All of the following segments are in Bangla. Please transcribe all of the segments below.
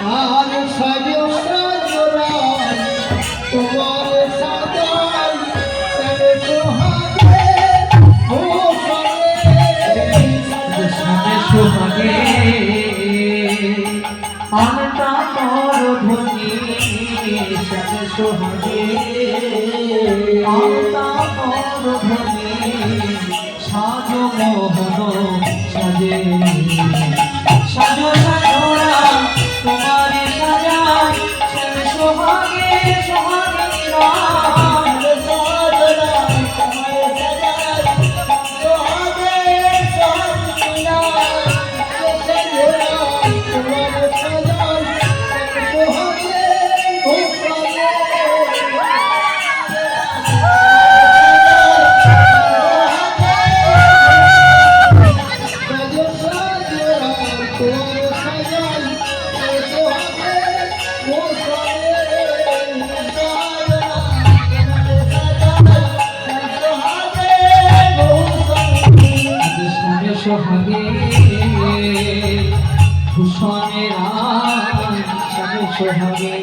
আর সাজো সাজো রাত তোমার সাজাই তবে সোহাগে, ও সামনে সোহাগে আনতা মর ধ্বনি সামনে সোহাগে আনতা সোহাগে ভূষণের সোহাগে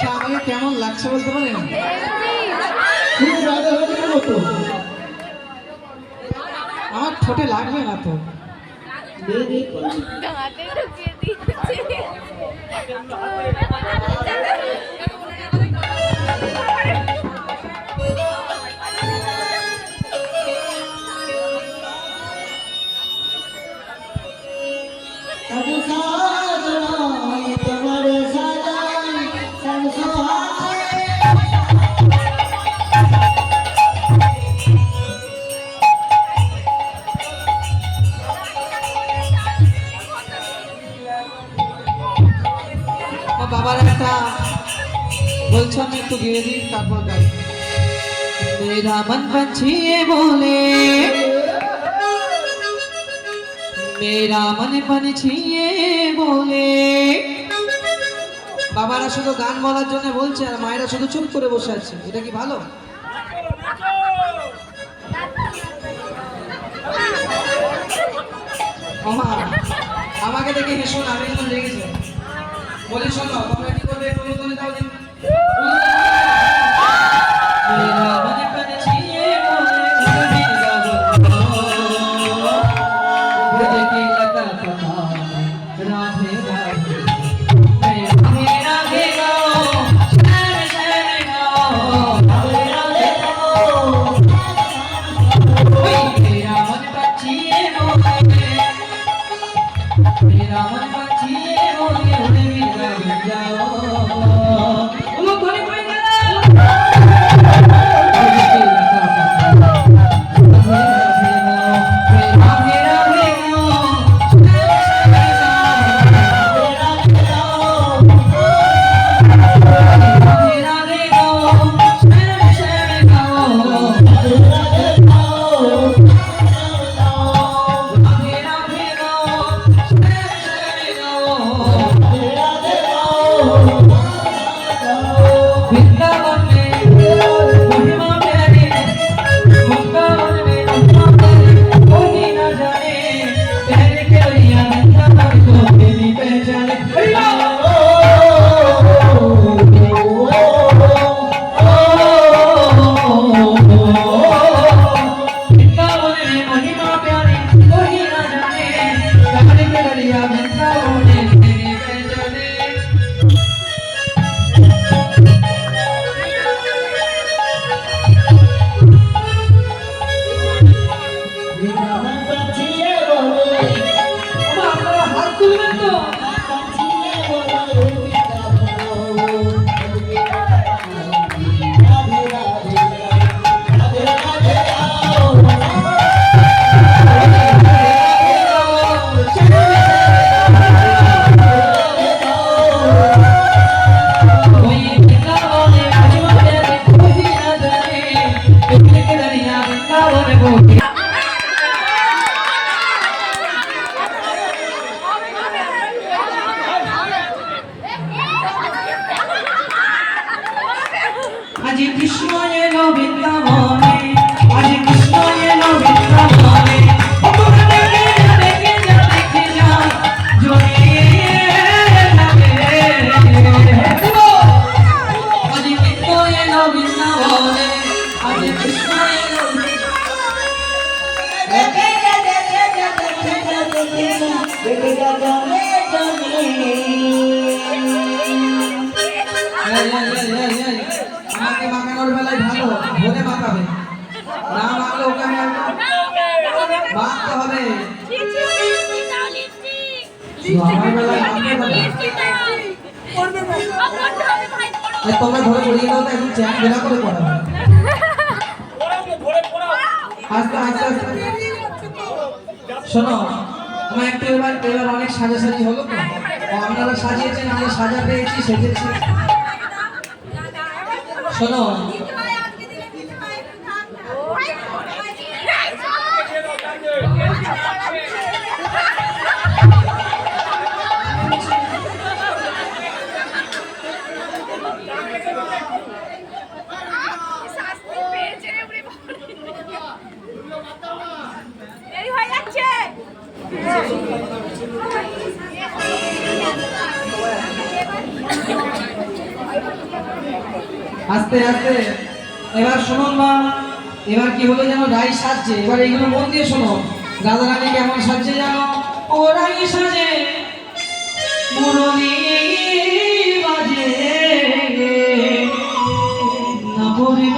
আচ্ছা আমাকে কেমন লাগছে বলতে পারেন? আমার ঠোঁটে লাগবে না তো। দাঁতে ঢুকিয়ে দিয়েছে। বাবার একটা। বলছো আমি একটু গিয়ে দিই তারপর গাই। মেরা মন পছিয়ে বলে মেরা মন পছিয়ে বলে। বাবারা শুধু গান বলার জন্য বলছে, আর মায়েরা শুধু চুপ করে বসে আছে। এটা কি ভালো? আমাকে দেখে হেসো না, আমি লেগেছে বলি শোনো তোমরা কি করবে একটু উলুধ্বনি দাও দিন মেরা মনে মাখতে হবে। তোমরা ঘরে পড়িয়ে দাও এখন চ্যান বেলা করে আস্তে আস্তে আস্তে। শোনো আমার একটু এবার এবার অনেক সাজাসাজি হলো তো। আপনারা সাজিয়েছেন আমি সাজা পেয়েছি, সেজেছি। শোনো আস্তে আস্তে। এবার শুনুন মা, এবার কি হলো যেন রাই সাজছে? এবার এইগুলো মন দিয়ে শোনো। দাদা রানী কেমন সাজছে যেন ও রাই সাজে, মুরলি বাজে। না পড়িল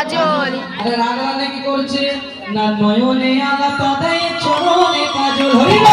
কাজল। আরে কি করছে না নয়নে আলা দেয় চরণে কাজল। হইল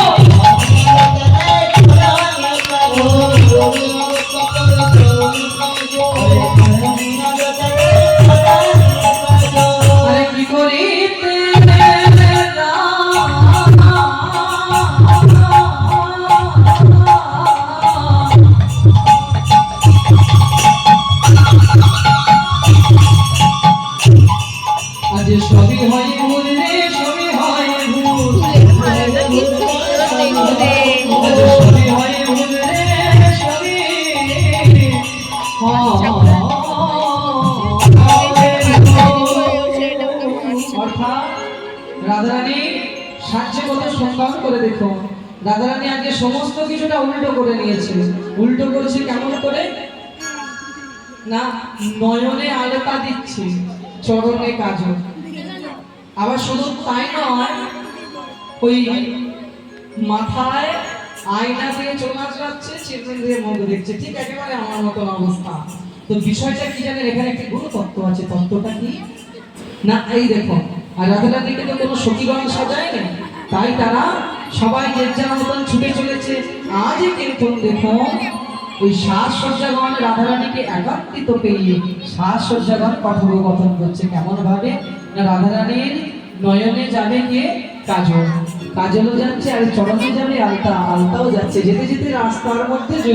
করে দেখো। রাধারানী আজকে সমস্ত কিছুটা উল্টো করে নিয়েছে উল্টো করেছে কেমন করে? না, নয়নে আলোটা দিচ্ছে, চরণে কাজল। আবার শুধু তাই নয়, ওই মাথায় আয়না দিয়ে চোখ আঁচড়াচ্ছে চিরদিন দিয়ে মুখ দেখছে। ঠিক একেবারে আমার মতন অবস্থা। তো বিষয়টা কি জানেন, এখানে একটি গুরু তত্ত্ব আছে। তত্ত্বটা কি? না, এই দেখো। আর রাধারানীকে তো কোনো সখীগণ সাজায় না তাই তারা সবাই যে যার মতন ছুটে চলেছে আজই কিন্তু দেখো, ওই সাজসজ্জাগণ রাধারানীকে একাত্রিত পেয়ে সাজসজ্জাগণ কথোপকথন করছে। কেমন ভাবে না, রাধারানীর নয়নে যাবে গিয়ে কাজল। কাজলও যাচ্ছে আর চরণে যাবে আলতা। আলতাও যাচ্ছে। যেতে যেতে রাস্তার মধ্যে